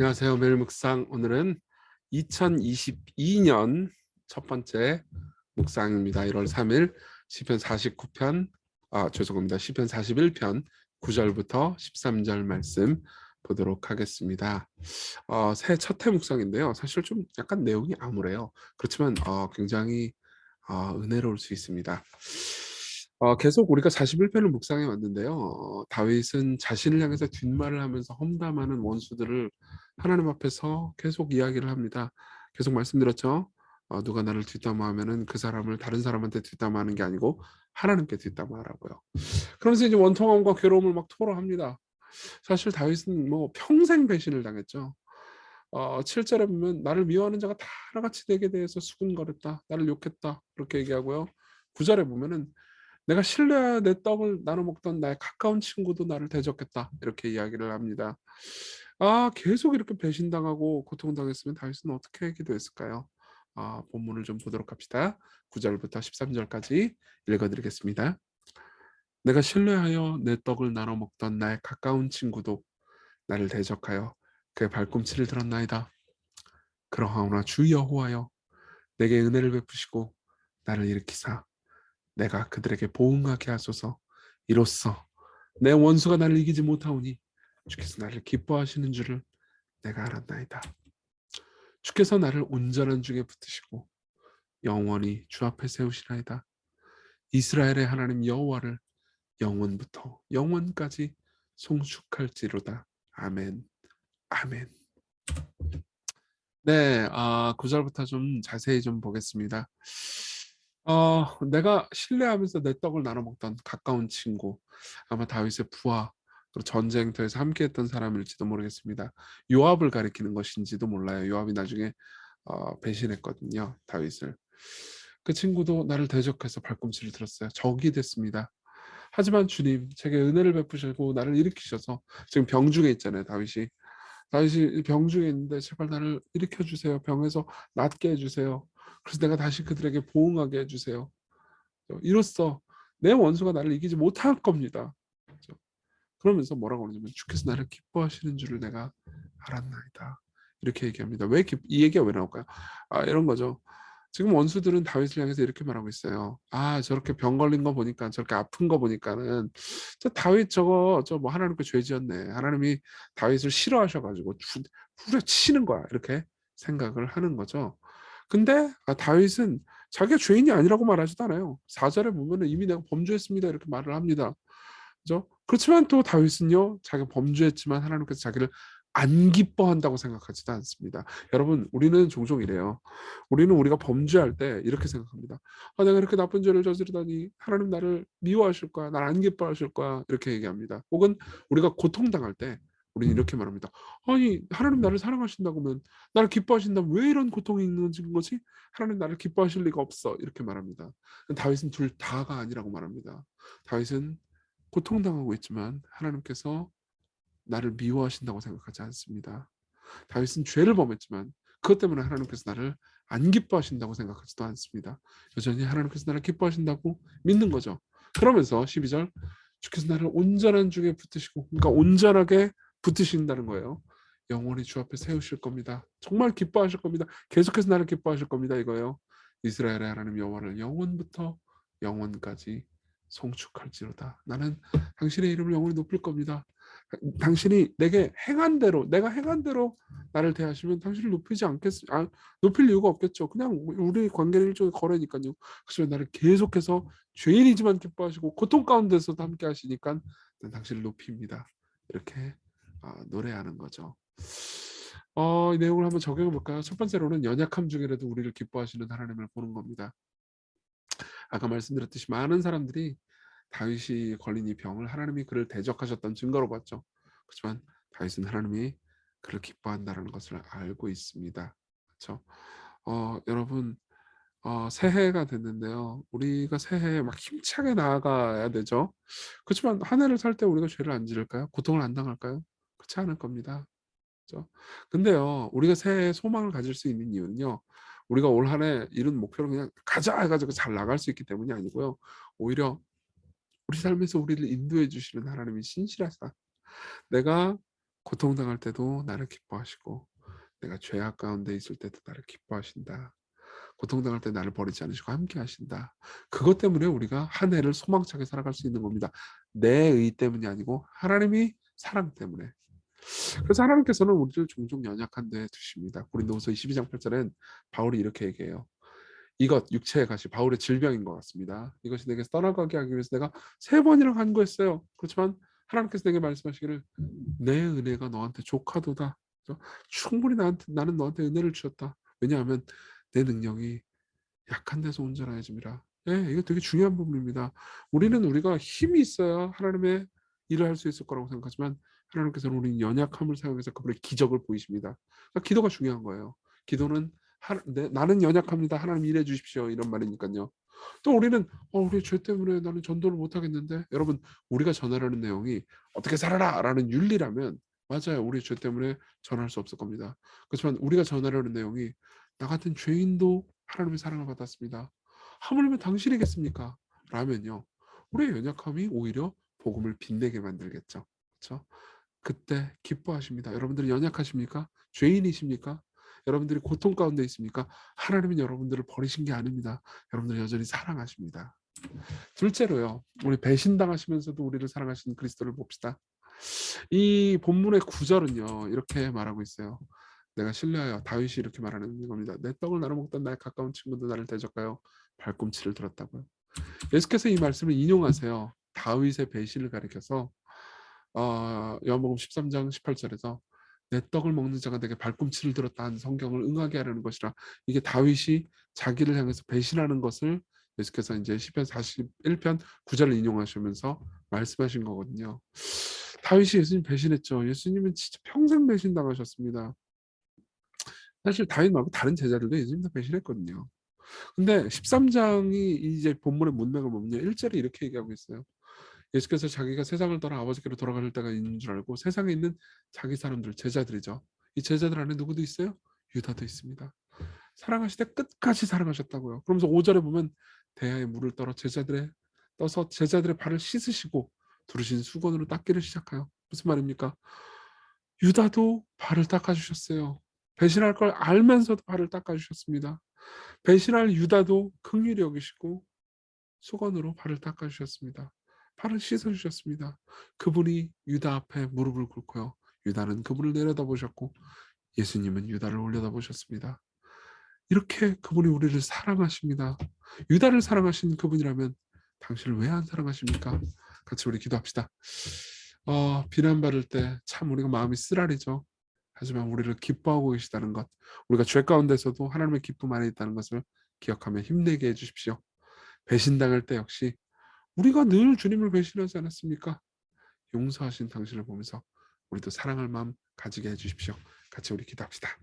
안녕하세요. 매일 묵상 오늘은 2022년 첫 번째 묵상입니다. 1월 3일 시편 49편 아 죄송합니다. 시편 41편 9절부터 13절 말씀 보도록 하겠습니다. 어, 새해 첫해 묵상인데요. 사실 좀 약간 내용이 암울해요. 그렇지만 어, 굉장히 어, 은혜로울 수 있습니다. 어, 계속 우리가 41편을 묵상해 왔는데요. 어, 다윗은 자신을 향해서 뒷말을 하면서 험담하는 원수들을 하나님 앞에서 계속 이야기를 합니다. 계속 말씀드렸죠. 어, 누가 나를 뒷담화하면은 그 사람을 다른 사람한테 뒷담화하는 게 아니고 하나님께 뒷담화하라고요. 그러면서 이제 원통함과 괴로움을 막 토로합니다. 사실 다윗은 뭐 평생 배신을 당했죠. 어, 7절에 보면 나를 미워하는 자가 다 하나같이 내게 대해서 수군거렸다. 나를 욕했다. 그렇게 얘기하고요. 9절에 보면은 내가 신뢰하여 내 떡을 나눠 먹던 나의 가까운 친구도 나를 대적했다. 이렇게 이야기를 합니다. 아, 계속 이렇게 배신당하고 고통당했으면 다윗은 어떻게 기도했을까요? 아, 본문을 좀 보도록 합시다. 9절부터 13절까지 읽어드리겠습니다. 내가 신뢰하여 내 떡을 나눠 먹던 나의 가까운 친구도 나를 대적하여 그의 발꿈치를 들었나이다. 그러하오나 주 여호와여 내게 은혜를 베푸시고 나를 일으키사 내가 그들에게 보응하게 하소서 이로써 내 원수가 나를 이기지 못하오니 주께서 나를 기뻐하시는 줄을 내가 알았나이다. 주께서 나를 온전한 중에 붙으시고 영원히 주 앞에 세우시나이다. 이스라엘의 하나님 여호와를 영원부터 영원까지 송축할지로다. 아멘. 아멘. 네, 아, 9절부터 좀 자세히 좀 보겠습니다. 어, 내가 신뢰하면서 내 떡을 나눠 먹던 가까운 친구, 아마 다윗의 부하, 그리고 전쟁터에서 함께했던 사람일지도 모르겠습니다. 요압을 가리키는 것인지도 몰라요. 요압이 나중에 어, 배신했거든요, 다윗을. 그 친구도 나를 대적해서 발꿈치를 들었어요. 적이 됐습니다. 하지만 주님, 제게 은혜를 베푸시고 나를 일으키셔서 지금 병 중에 있잖아요, 다윗이. 다윗이 병 중에 있는데 제발 나를 일으켜 주세요. 병에서 낫게 해 주세요. 그래서 내가 다시 그들에게 보응하게 해주세요. 이로써 내 원수가 나를 이기지 못할 겁니다. 그러면서 뭐라고 그러냐면 주께서 나를 기뻐하시는 줄을 내가 알았나이다. 이렇게 얘기합니다. 왜 이 얘기가 왜 나올까요? 아 이런 거죠. 지금 원수들은 다윗을 향해서 이렇게 말하고 있어요. 아 저렇게 병 걸린 거 보니까 저렇게 아픈 거 보니까는 저 다윗 저거 저 뭐 하나님께 죄 지었네. 하나님이 다윗을 싫어하셔가지고 후려 치는 거야. 이렇게 생각을 하는 거죠. 근데 아, 다윗은 자기가 죄인이 아니라고 말하지도 않아요. 4절에 보면은 이미 내가 범죄했습니다. 이렇게 말을 합니다. 그죠? 그렇지만 또 다윗은요, 자기가 범죄했지만 하나님께서 자기를 안 기뻐한다고 생각하지도 않습니다. 여러분, 우리는 종종 이래요. 우리는 우리가 범죄할 때 이렇게 생각합니다. 아, 내가 이렇게 나쁜 죄를 저지르다니 하나님 나를 미워하실 거야, 날 안 기뻐하실 거야 이렇게 얘기합니다. 혹은 우리가 고통당할 때 우리는 이렇게 말합니다. 아니 하나님 나를 사랑하신다고 하면 나를 기뻐하신다면 왜 이런 고통이 있는 거지? 하나님 나를 기뻐하실 리가 없어 이렇게 말합니다. 다윗은 둘 다가 아니라고 말합니다. 다윗은 고통당하고 있지만 하나님께서 나를 미워하신다고 생각하지 않습니다. 다윗은 죄를 범했지만 그것 때문에 하나님께서 나를 안 기뻐하신다고 생각하지도 않습니다. 여전히 하나님께서 나를 기뻐하신다고 믿는 거죠. 그러면서 12절 주께서 나를 온전한 중에 붙으시고 그러니까 온전하게 붙으신다는 거예요. 영원히 주 앞에 세우실 겁니다. 정말 기뻐하실 겁니다. 계속해서 나를 기뻐하실 겁니다. 이거예요. 이스라엘의 하나님 여호와를 영원부터 영원까지 송축할지로다. 나는 당신의 이름을 영원히 높일 겁니다. 당신이 내게 행한 대로 내가 행한 대로 나를 대하시면 당신을 높이지 않겠 아, 높일 이유가 없겠죠. 그냥 우리 관계는 일종의 거래니까요. 그래서 나를 계속해서 죄인이지만 기뻐하시고 고통 가운데서도 함께 하시니까 당신을 높입니다. 이렇게 어, 노래하는 거죠. 어, 이 내용을 한번 적용해 볼까요? 첫 번째로는 연약함 중에라도 우리를 기뻐하시는 하나님을 보는 겁니다. 아까 말씀드렸듯이 많은 사람들이 다윗이 걸린 이 병을 하나님이 그를 대적하셨던 증거로 봤죠. 그렇지만 다윗은 하나님이 그를 기뻐한다는 것을 알고 있습니다. 그렇죠? 어, 여러분 어, 새해가 됐는데요. 우리가 새해에 막 힘차게 나아가야 되죠. 그렇지만 한 해를 살 때 우리가 죄를 안 지를까요? 고통을 안 당할까요? 그렇지 않을 겁니다. 그렇죠? 근데요, 우리가 새해 소망을 가질 수 있는 이유는요, 우리가 올 한해 이룬 목표를 그냥 가자 해가지고 잘 나갈 수 있기 때문이 아니고요, 오히려 우리 삶에서 우리를 인도해 주시는 하나님이 신실하다. 내가 고통당할 때도 나를 기뻐하시고 내가 죄악 가운데 있을 때도 나를 기뻐하신다. 고통당할 때 나를 버리지 않으시고 함께 하신다. 그것 때문에 우리가 한 해를 소망차게 살아갈 수 있는 겁니다. 내 의 때문이 아니고 하나님이 사랑 때문에. 그래서 하나님께서는 우리를 종종 연약한 데 두십니다. 고린도후서 22장 8절엔 바울이 이렇게 얘기해요. 이것 육체의 가시 바울의 질병인 것 같습니다. 이것이 내게 떠나가게 하기 위해서 내가 세 번이나 간구했어요. 그렇지만 하나님께서 내게 말씀하시기를 내 은혜가 너한테 족하도다. 충분히 나한테 나는 너한테 은혜를 주었다. 왜냐하면 내 능력이 약한 데서 온전하여짐이라. 예, 이거 되게 중요한 부분입니다. 우리는 우리가 힘이 있어야 하나님의 일을 할 수 있을 거라고 생각하지만 하나님께서는 우리 연약함을 사용해서 그분의 기적을 보이십니다. 그러니까 기도가 중요한 거예요. 기도는 하, 네, 나는 연약합니다. 하나님 일해 주십시오. 이런 말이니까요. 또 우리는 어, 우리 죄 때문에 나는 전도를 못 하겠는데 여러분 우리가 전하려는 내용이 어떻게 살아라라는 윤리라면 맞아요. 우리 죄 때문에 전할 수 없을 겁니다. 그렇지만 우리가 전하려는 내용이 나 같은 죄인도 하나님의 사랑을 받았습니다. 하물며 당신이겠습니까? 라면요. 우리의 연약함이 오히려 복음을 빛내게 만들겠죠. 그렇죠? 그때 기뻐하십니다. 여러분들이 연약하십니까? 죄인이십니까? 여러분들이 고통 가운데 있습니까? 하나님은 여러분들을 버리신 게 아닙니다. 여러분들 여전히 사랑하십니다. 둘째로요. 우리 배신당하시면서도 우리를 사랑하시는 그리스도를 봅시다. 이 본문의 구절은요. 이렇게 말하고 있어요. 내가 신뢰하여 다윗이 이렇게 말하는 겁니다. 내 떡을 나눠 먹던 나의 가까운 친구도 나를 대적하여 발꿈치를 들었다고요. 예수께서 이 말씀을 인용하세요. 다윗의 배신을 가리켜서 어, 요한복음 13장 18절에서 내 떡을 먹는 자가 내게 발꿈치를 들었다 는 성경을 응하게 하려는 것이라 이게 다윗이 자기를 향해서 배신하는 것을 예수께서 이제 시편 41편 9절을 인용하시면서 말씀하신 거거든요. 다윗이 예수님 배신했죠. 예수님은 진짜 평생 배신당하셨습니다. 사실 다윗 말고 다른 제자들도 예수님 다 배신했거든요. 근데 13장이 이제 본문의 문맥을 보면요. 1절에 이렇게 얘기하고 있어요. 예수께서 자기가 세상을 떠나 아버지께로 돌아갈 때가 있는 줄 알고 세상에 있는 자기 사람들, 제자들이죠. 이 제자들 안에 누구도 있어요? 유다도 있습니다. 사랑하시되 끝까지 사랑하셨다고요. 그러면서 5절에 보면 대야에 물을 떨어 제자들의 떠서 제자들의 발을 씻으시고 두르신 수건으로 닦기를 시작해요. 무슨 말입니까? 유다도 발을 닦아주셨어요. 배신할 걸 알면서도 발을 닦아주셨습니다. 배신할 유다도 긍휼히 여기시고 수건으로 발을 닦아주셨습니다. 발을 씻어주셨습니다. 그분이 유다 앞에 무릎을 꿇고요. 유다는 그분을 내려다보셨고 예수님은 유다를 올려다보셨습니다. 이렇게 그분이 우리를 사랑하십니다. 유다를 사랑하신 그분이라면 당신을 왜 안 사랑하십니까? 같이 우리 기도합시다. 어, 비난받을 때 참 우리가 마음이 쓰라리죠. 하지만 우리를 기뻐하고 계시다는 것, 우리가 죄 가운데서도 하나님의 기쁨 안에 있다는 것을 기억하며 힘내게 해주십시오. 배신당할 때 역시 우리가 늘 주님을 배신하지 않았습니까? 용서하신 당신을 보면서 우리도 사랑할 마음 가지게 해주십시오. 같이 우리 기도합시다.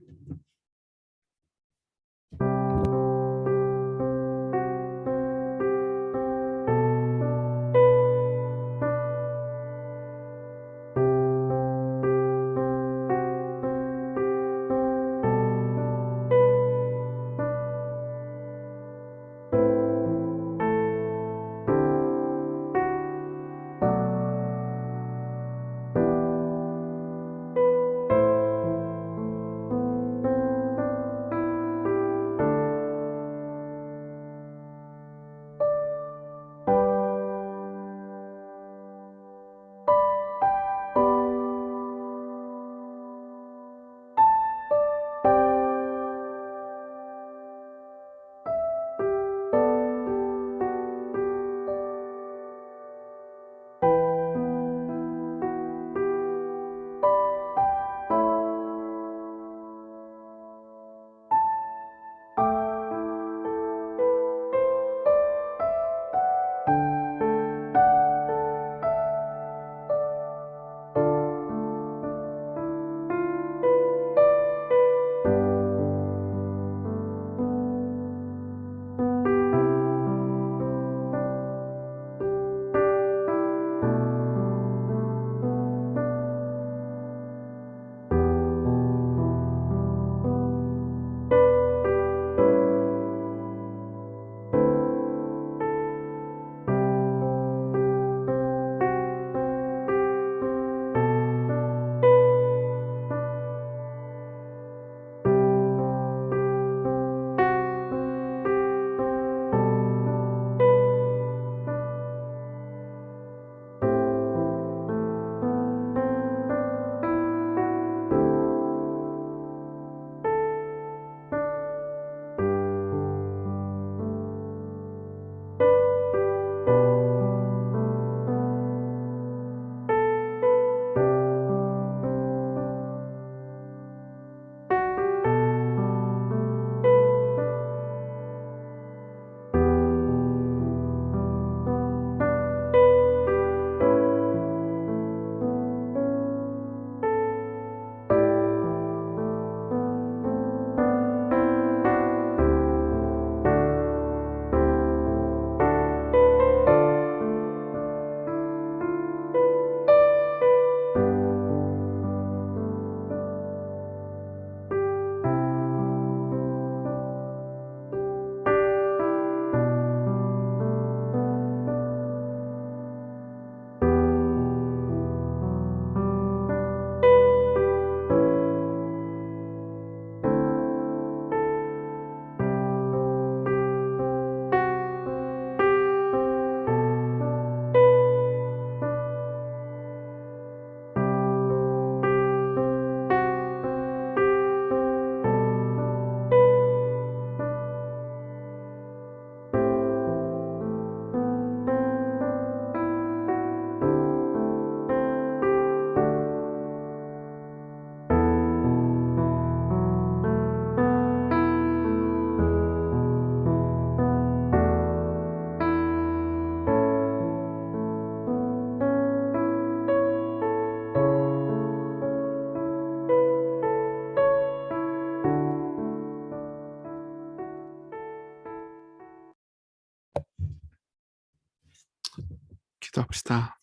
기도합시다.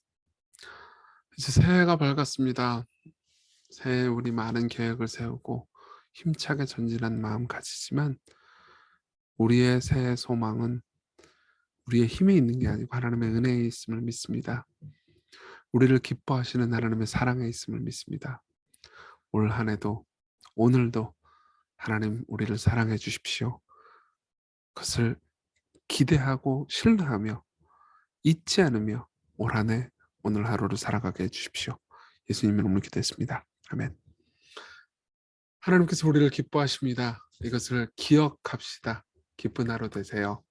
이제 새해가 밝았습니다. 새해 우리 많은 계획을 세우고 힘차게 전진한 마음 가지지만 우리의 새해 소망은 우리의 힘에 있는 게 아니고 하나님의 은혜에 있음을 믿습니다. 우리를 기뻐하시는 하나님의 사랑에 있음을 믿습니다. 올 한 해도 오늘도 하나님 우리를 사랑해 주십시오. 그것을 기대하고 신뢰하며 잊지 않으며 올 한 해 오늘 하루를 살아가게 해 주십시오. 예수님 이름으로 기도했습니다. 아멘. 하나님께서 우리를 기뻐하십니다. 이것을 기억합시다. 기쁜 하루 되세요.